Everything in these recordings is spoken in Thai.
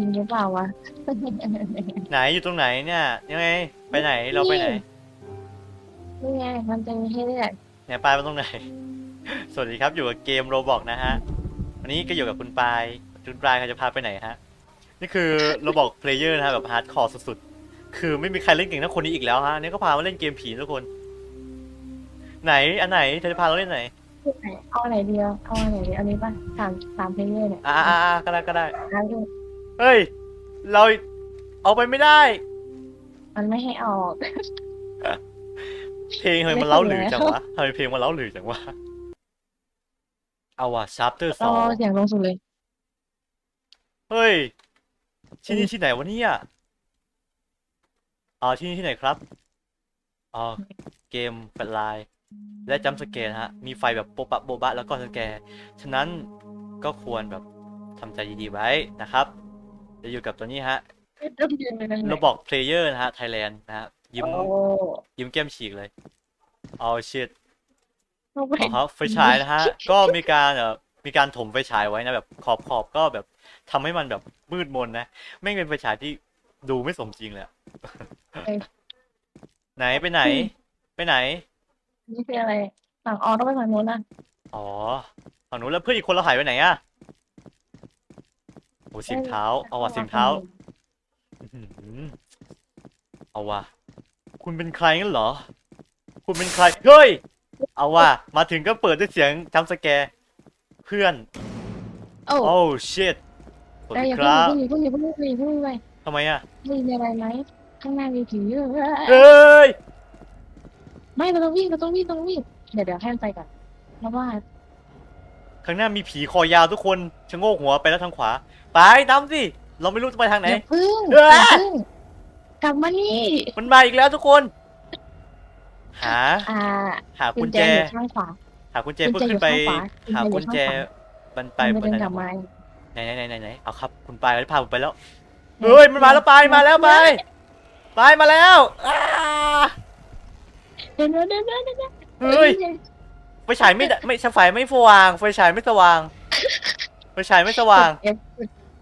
จริงหรือเปล่าวะ ไหนอยู่ตรงไหนเนี่ยยังไงไปไหนเราไปไหนนี่ไงมันจะมีให้เลือกเนี่ยปลายมาตรงไหน สวัสดีครับอยู่กับเกมโรบอกนะฮะวันนี้ก็อยู่กับคุณปลายคุณปลายเขาจะพาไปไหนฮะนี่คือโรบอกเพลเยอร์นะฮะแบบฮาร์ดคอร์สุดๆคือไม่มีใครเล่นเก่งเท่าคนนี้อีกแล้วฮะเนี่ยก็พามาเล่นเกมผีทุกคน ไหนอันไหนเธอจะพาเราเล่นไหนเอาอะไรเดียวเอาอะไรเดียวอันนี้ป่ะสามสามเพลเยอร์เนี่ยอ่าอ่าอ่าก็ได้ก็ได้แล้ว เฮ้ย เราเอาไปไม่ได้ มันไม่ให้ออก เพลงทำไมมันเล้าหรือจังวะทำไมเพลงมันเล้าหรือจังวะ เอาว่ะชาร์ปเตอร์สรอองเสียงลงสุดเลย เฮ้ย ที่นี่ที่ไหนวะเนี่ยอ๋อที่นี่ที่ไหนครับ อ๋อ เกมแฟลชไลน์และจัมป์สแกร์นะฮะ มีไฟแบบโปะปะโบบะแล้วก็สแกร์ฉะนั้นก็ควรแบบทำใจดีๆไว้นะครับ จะอยู่กับตัวนี้ฮะต้องยืนไปนั่นแหเราละบอกเพลเยอร์นะฮะไทยแลนด์นะฮะยิ้มโอ้ยิ้มแก้มฉีกเลยเอาชิดเข้าไปอ๋อครับไฟฉายนะฮะ ก็มีการเอ่อมีการถมไฟฉายไว้นะแบบขอบขอบก็แบบทำให้มันแบบมืดมนนะไม่งเป็นไฟฉายที่ดูไม่สมจริงเลยอะไหนไปไหน ไปไหน นี่คืออะไรฝั่งออต้องไปฝั่งโน้นนะอ๋อฝั่งนู้นแล้วเพื่อนอีกคนเราหายไปไหนอะ โอ้สิงเท้า เอาว่ะสิงเท้าอื้อหือเอาว่ะคุณเป็นใครงั้นเหรอ คุณเป็นใคร เฮ้ย เอาว่ะมาถึงก็เปิดด้วยเสียงจัมป์สแกร์เพื่อน โอ้โอ้ชิตสวัสได้ดีอย่าคเพิ่งรับอย่าเพิ่งอย่าเพิ่งอย่าเพิ่งอย่าเพิ่งไปทำไมอะไม่มีอะไรไหมข้างหน้ามีผีเยอะเอ้ย ไม่เราต้องวิ่งเราต้องวิ่งต้องวิ่งเดี๋ยวเดี๋ยวให้มันไปก่อนเพราะว่าข้างหน้ามีผีคอยาวทุกคนชะโงกหัวไปแล้วทางขวา ไปตามสิ เราไม่รู้จะไปทางไหน อย่าพึ่งเอ้อยย่าพึ่งกลับมานี่ มันมาอีกแล้วทุกคน หา อ่าหากุกุญญแจ แจอยู่ข้างขวา หากุญแจกุญเพื่อแจขึ้นไป อยู่ข้างขวาหากุกุญญแจแจอยู่ข้างขว มันไปมันบเดินนไหนกลับมาไหนไหนไหนไหนไหนเอาครับ คุณปายเขาพาผมไปแล้ว เฮ้ย มันมาแล้วไปมาแล้วไปไปมาแล้วอ้าเดี๋ยวเดี๋ยวเดี๋ยวเดี๋ยวเดี๋ยวเฮ้ย ไฟฉายไม่ได้ไม่ไฟไม่สว่าง ไฟฉายไม่สว่าง ไฟฉายไม่สว่างเอฟ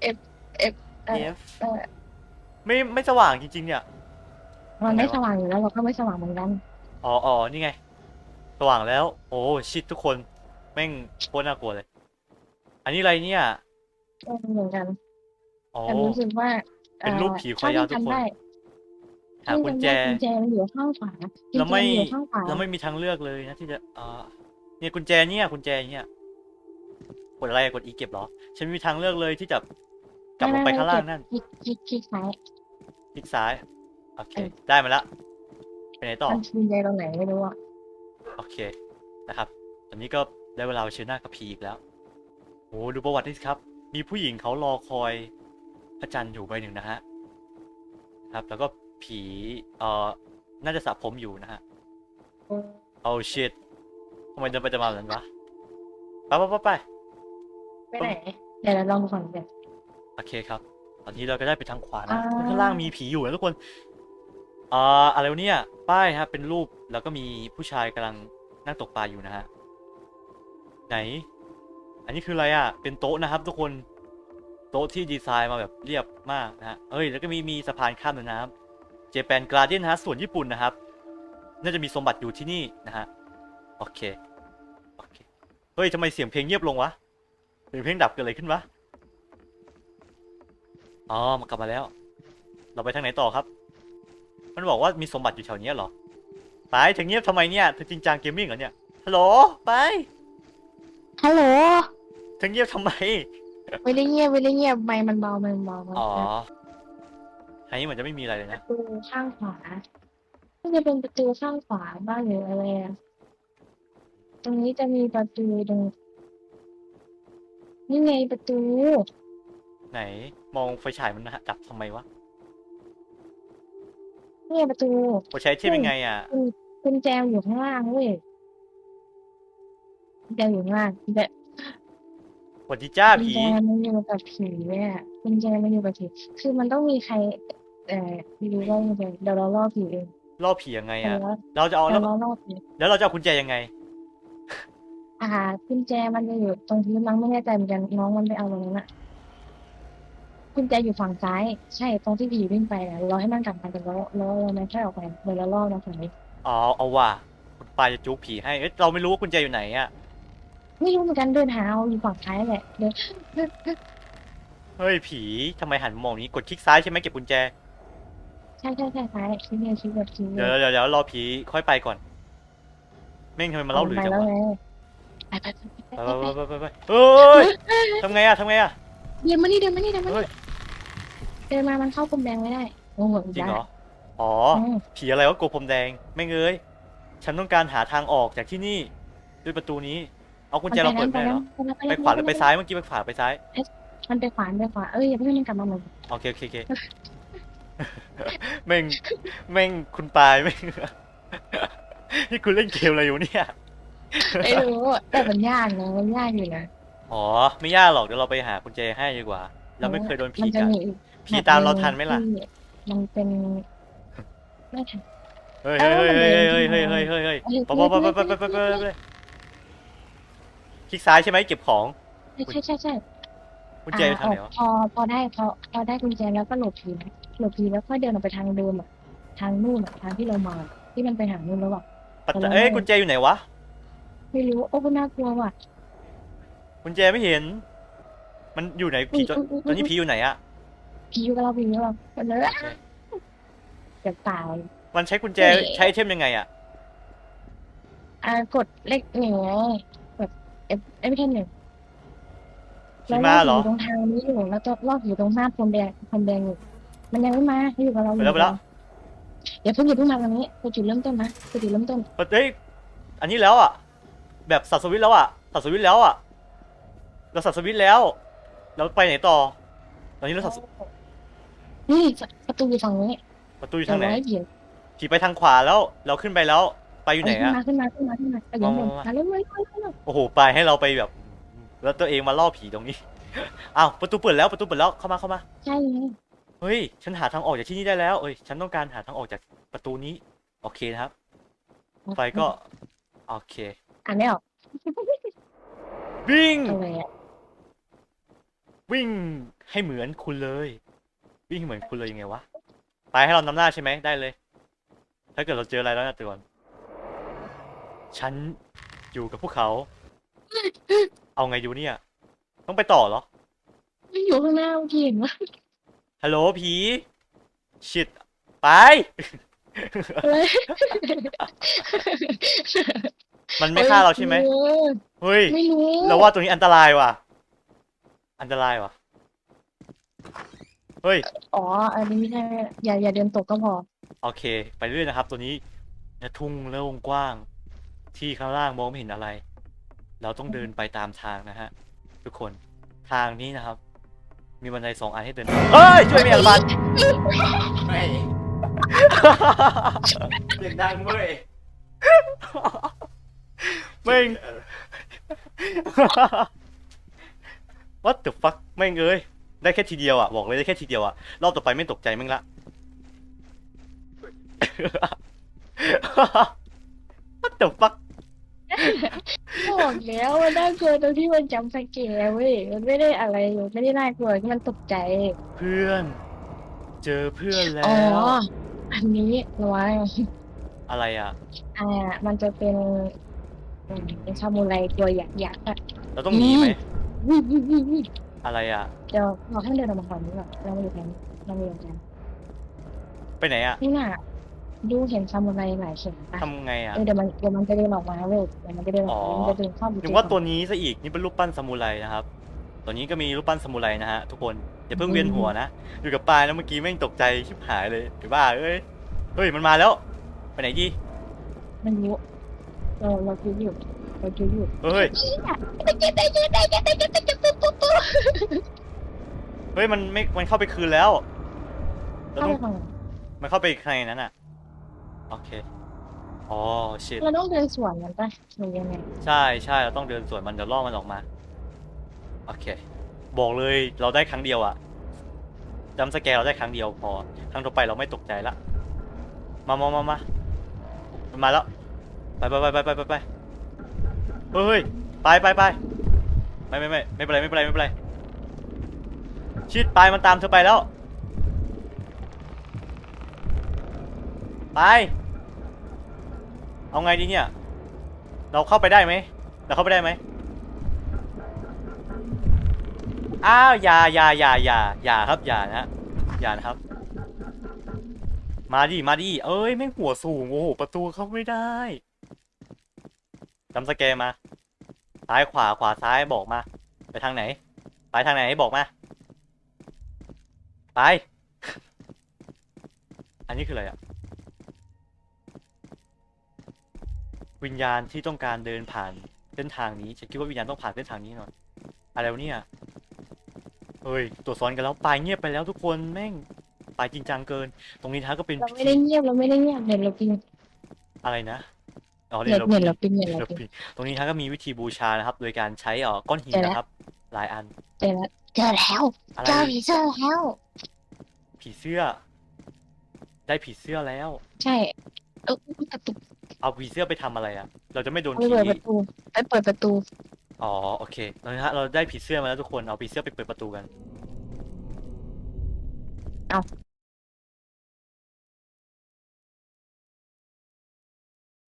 เอฟเอฟเออ F เออไม่ไม่สว่างจริงๆเนี่ย มันไม่สว่างอยู่แล้วเราก็ไม่สว่างเหมือนกันอ๋ออ๋อนี่ไง สว่างแล้ว โอ้ชิดทุกคน แม่งโคตรน่ากลัวเลย อันนี้อะไรเนี่ยเออเหมือนกันอ๋อ แต่รู้สึกว่าเป็นรูปผีคอยาวทุกคน หาหากุกุญญแจแจกุญแจมันอยู่ข้างขวากุญแล้วแจไม่มันอยู่ข้างขวาเราไม่มีทางเลือกเลยนะที่จะอ่าเนี่ยกุญแจเนี่ยกุญแจเนี่ยกดอะไรกดอีเก็บเหรอ ฉันไม่มีทางเลือกเลยที่จะ กลับลงไปข้างล่างนั่นคลิกคลิกคลิกซ้าย คลิกซ้าย โอเค เออ ได้มาแล้วไปไหนต่อ มันกุญแจตรงไหนไม่รู้อะโอเค นะครับ ตอนนี้ก็ได้เวลาเชิญหน้ากับผีอีกแล้วโอ้ดูประวัตินี่สิครับ มีผู้หญิงเขารอคอยพระจันทร์อยู่ใบหนึ่งนะฮะ ครับ แล้วก็ผีเอ่อ น่าจะสระผมอยู่นะฮะโอ้ชิตทำไมเดินไปเดินมาแบบนั้นวะ ไปไปไปไปไปไหน เดี๋ยวเราลองดูก่อนเดี๋ยว โอเคครับ ตอนนี้เราก็ได้ไปทางขวานะอ่าข้างล่างมีผีอยู่นะทุกคนอ่าอะไรวะเนี่ย ป้ายฮะ เป็นรูปแล้วก็มีผู้ชายกำลังนั่งตกปลาอยู่นะฮะ ไหน อันนี้คืออะไรอะ เป็นโต๊ะนะครับทุกคน โต๊ะที่ดีไซน์มาแบบเรียบมากนะฮะ เอ้ย แล้วก็มีมีสะพานข้ามลำน้ำเจแปนกราเดียนฮะ ส่วนญี่ปุ่นนะครับ น่าจะมีสมบัติอยู่ที่นี่นะฮะ โอเค โอเค เฮ้ยทำไมเสียงเพลงเงียบลงวะเสียงเพลงดับเกิดอะไรขึ้นวะ อ๋อมันกลับมาแล้ว เราไปทางไหนต่อครับ มันบอกว่ามีสมบัติอยู่แถวเนี้ยเหรอ ไปถึงเงียบทำไมเนี่ยเธอจริงจังเกมมิ่งเหรอเนี่ย ฮัลโหล ไป ฮัลโหลถึงเงียบทำไมไม่ได้เงียบไม่ได้เงียบไมค์มันเบาไมค์มันเบาอ๋ออันนี้เหมือนจะไม่มีอะไรเลยปนะ ระตูข้างขวาก็จะเป็นประตูข้างขวาบ้านหรืออะไรอะตรงนี้จะมีประตูตรงนี่ไงประตู ไหน มองไฟฉายมันนะฮะดับทำไมวะนี่ไงประตูกดใช้เทียบยังไงอะกุญแจมันอยู่ข้างล่างเว้ยกุญแจอยู่ข้างล่างกุญแจสวัสดีจ้ากุญผีแจมันอยู่กับผีเนี่ยกุญแจมันอยู่กับผีคือมันต้องมีใคร เอ่อไม่รู้ว่ากุญแจเดี๋ยวเราล่อผีเองล่อผียังไงเดี๋ยอะวเราเราจะเอาเดี๋แล้ยววเราล่อผีแล้วเราจะเอากุญแจยังไง อ่ากุญแจมันจะอยู่ตรงพื้นมั้งไม่แน่ใจเหมือนกันน้องมันไปเอาตรงนั้นอะ กุญกุญแจอยู่ฝั่งซ้าย ใช่ตรงที่ผีวิ่งไปนะรอให้มันกลับมาแต่แล้วแล้วเราไม่ใช่ออกไปเดี๋ยวเราล่อมาฝั่งนี้อ๋อเอาว่ะคุณปายจะจุกผีให้เอ้ยเราไม่รู้ว่ากุญแจอยู่ไหนอะไม่รู้เหมือนกันเดินหาเอาอยู่ฝั่งซ้ายแหละเดินเฮ้ยผีทำไมหันมามองนี้กดคลิกซ้ายใช่ไหมเก็บกุญแจใช่ใช่ใช่ซ้ายคิดเนี่ยคิดแบบคิดเดี๋ยวเดี๋ยวเดี๋ยวรอผีค่อยไปก่อนแม่งทำไมมาเล่าหรือไปจังแล้ววะไงไปไปไปไปไปไปไปไปไปเฮ้ยทำไงอะทำไงอะเดินมานี่เดินมานี่เดินมาเฮ้นี่ย เดินมามันเข้ากลมแดงไม่ได้ โอ้โหจริงเหรอ อ๋ออืมผีอะไรวะโกบผมแดงแม่งเอ้ยฉันต้องการหาทางออกจากที่นี่ ด้วยประตูนี้ เอากุญแจเราเปิดไม่ได้เหรอ ไปขวาหรือไปซ้าย เมื่อกี้ไปขวาไปซ้าย มันไปขวาไปขวา เอ้ยอย่าเพิ่งมันกลับมาเหมือนโอเคโอเคโอเคแม่งแม่งคุณปายแม่งนี่คุณเล่นเกมอะไรอยู่เนี่ย ไม่รู้แต่มันยากนะมันยากอยู่นะอ๋อ ไม่ยากหรอกเดี๋ยวเราไปหากุญแจให้ดีกว่า เราไม่เคยโดนผีมันจะกัด มีอีก ผีตามเราทันไหมล่ะที่มันเป็นไม่ทันเฮ้ยเฮ้ยเฮ้ยเฮ้ยเฮ้ยเฮ้ยเฮ้ยเฮ้ยเอ้ยไปไปไปไปไปไปไปไปคลิกซ้ายใช่ไหมเก็บของใช่ใช่ใช่กุญแจอยู่ทางไหนวะพอพอได้พอพอได้กุญแจแล้วก็หลบผีนะหลบผีแล้วก็เดินออกไปทางเดิมอะทางนู่นอะทางที่เรามาที่มันไปหานู่นแล้วอะปัจจัยเอ้ยกุญแจอยู่ไหนวะไม่รู้โอ้ก็น่ากลัวว่ะกุญแจไม่เห็น มันอยู่ไหนผีตอนอุ๊ยอุ๊ยอุ๊ยตอนนี้ผีอยู่ไหนอะ ผีอยู่กับเราผีอยู่กับเราคนเลยจะตาย มันใช้กุญแจเฮ้ยใช้ไอเทมยังไงอะอ่ากดเลขหนึ่งไงกดเอฟเอฟเทนหนึ่งผีมาเหรออยู่ตรงทางนี้อยู่แล้วจะรอบอยู่ตรงหน้าพรมแดงพรมแดงอยู่มันยังไม่มาอยู่กับเราอไปยู่แล้วไปแล้ว เดี๋ยวเพิ่งอย่าเพิ่งมาตรงนี้ไปจุดเริ่มต้นนะไปจุดเริ่มต้นเฮ้ย อันนี้แล้วอะแบบสับสวิตช์แล้วอะสับสวิตช์แล้วอะเราสับสวิตช์แล้ว เราไปไหนต่อ ตอนนี้เราสับส นี่ประตูอยู่ฝั่งนี้ประตูอยู่ทางไหน เดี๋วให้เขียนผีไปทางขวาแล้ว เราขึ้นไปแล้ว ไปอยู่ไหนขึ้นอะมาขึ้นมาขึ้นมาขึ้นมาไปยังบนมามามามาเร็วเร็วเร็วเร็วโอ้โห ไปให้เราไปแบบ แล้วตัวเองมาล่อผีตรงนี้ อ้าว ประตูเปิดแล้ว ประตูเปิดแล้ว เข้ามาเข้ามา ใช่เลยเฮ้ย ฉันหาทางออกจากที่นี่ได้แล้วเอ้ย ฉันต้องการหาทางออกจากประตูนี้ โอเคนะครับไฟก็ โอเค อ่านไม่ออกวิ่งอะไรอะวิ่งให้เหมือนคุณเลย วิ่งให้เหมือนคุณเลยยังไงวะไปให้เรานำหน้าใช่ไหมได้เลย ถ้าเกิดเราเจออะไรแล้วนะตัวก่อนฉันอยู่กับพวกเขา เอาไงอยู่เนี่ย ต้องไปต่อเหรอ ไม่อยู่ข้างหน้าเมื่อกี้เห็นว่าฮัลโหลผีชิดไป อะไรมันไม่ฆ่าเราใช่ไหมเออเฮ้ย ไม่รู้ เราว่าตรงนี้อันตรายว่ะ อันตรายว่ะ เฮ้ย อ๋อ อันนี้ไม่ใช่อย่าอย่าเดินตกก็พอ โอเค ไปเรื่อยนะครับ ตัวนี้เนี่ยทุ่งโล่งกว้าง ที่ข้างล่างมองไม่เห็นอะไร เราต้องเดินไปตามทางนะฮะ ทุกคนทางนี้นะครับ มีบันไดสองอันให้เดินเฮ้ยช่วยเมียบันไม่เสียงดังเว้ยแม่ง What the fuck แม่งเอ้ย ได้แค่ทีเดียวอะบอกเลยได้แค่ทีเดียวอะรอบต่อไปไม่ตกใจแม่งละ What the fuck บอกแล้วมันน่ากลัวตรงที่มันจำสแกร์เว้ยมันไม่ได้อะไรมันไม่ได้น่ากลัวที่มันตกใจเพื่อน เจอเพื่อนแล้อ๋อว อันนี้น้อยอะไรอะ อ่า มันจะเป็นอืมเป็นซามูไรตัวหยักยักษ์อะเราต้องหนีไหม วิววิววิววิว อะไรอะ เดี๋ยวเราให้เดินออกมาก่อนดีกว่าเราไม่อยู่กันเราไม่อยู่กันไปไหนอะนี่น่ะดูเห็นซามูไรหลายเข็มปะทำไงอะ เออเดี๋ยวมันเดี๋ยวมันจะเดินออกมาเว้ยเดี๋ยวมันจะเดินออกมาอ๋อมันจะเดินเข้าไปนึกว่าตัวนี้ซะอีกนี่เป็นรูปปั้นซามูไรนะครับ ตัวนี้ก็มีรูปปั้นซามูไรนะฮะทุกคนอย่าเพิ่งเวียนหัวนะอยู่กับปลายแล้วเมื่อกี้แม่งตกใจชิบหายเลยหรือว่าเอ้ยเฮ้ยมันมาแล้ว ไปไหนดีมันรู้เราเราคิดอยู่ เราคิดอยู่เฮ้ย เฮ้ย มันไม่ มันเข้าไปคืนแล้วเราเข้าต้ไปองฝั่งมันเข้าไปในนั้นอะ โอเค อ๋อชิตเราต้องเดินสวนมันปะหรือยังไงใช่ใช่เราต้องเดินสวนมันเดี๋ยวล่อมันออกมา โอเค บอกเลยเราได้ครั้งเดียวอะจำสแกร์เราได้ครั้งเดียวพอ ครั้งต่อไปเราไม่ตกใจละ มามามามามันมาแล้ว ไปไปไปไปไปไปไป เฮ้ยไปไปไปไม่ไม่ไม่ไม่เป็นไรไม่เป็นไรไม่เป็นไรชิดไปมันตามเธอไปแล้ว ไปเอาไงดีเนี่ย เราเข้าไปได้ไหมเราเข้าไปได้ไหมอ้าวอย่าอย่าอย่าอย่าอย่าครับอย่านะอย่านะครับ มาดิมาดิเอ้ยไม่งหัวสูงโอ้โหประตูเข้าไม่ได้ จำสแกนมา ซ้ายขวาขวาซ้ายบอกมา ไปทางไหน ไปทางไหนบอกมา ไป อันนี้คืออะไรอะวิญญาณที่ต้องการเดินผ่านเส้นทางนี้ ฉันคิดว่าวิญญาณต้องผ่านเส้นทางนี้หน่อย อะไรวะเนี่ย เฮ้ย ตัวซ้อนกันแล้วปลายเงียบไปแล้วทุกคนแม่งปลายจริงจังเกิน ตรงนี้ท้าก็เป็นเราไม่ได้เงียบเราไม่ได้เงียบเน็ตเราปิงอะไรนะ อ๋อเน็ตเราเน็ตเราปิงเน็ตเราเราปิงปิดตรงนี้ท้าก็มีวิธีบูชานะครับ โดยการใช้เอ่อก้อนหินเจอแล้ว นะครับ หลายอัน เจอแล้วเจอแล้วอะไร เจอผีเสื้อแล้ว ผีเสื้อ ได้ผีเสื้อแล้ว ใช่เออประตูเอาผีเสื้อไปทำอะไรอะ เราจะไม่โดนไปผีเปิดประตูไปเปิดประตู อ๋อโอเคตอนนี้ฮะเราได้ผีเสื้อมาแล้วทุกคน เอาผีเสื้อไปเปิดประตูกัน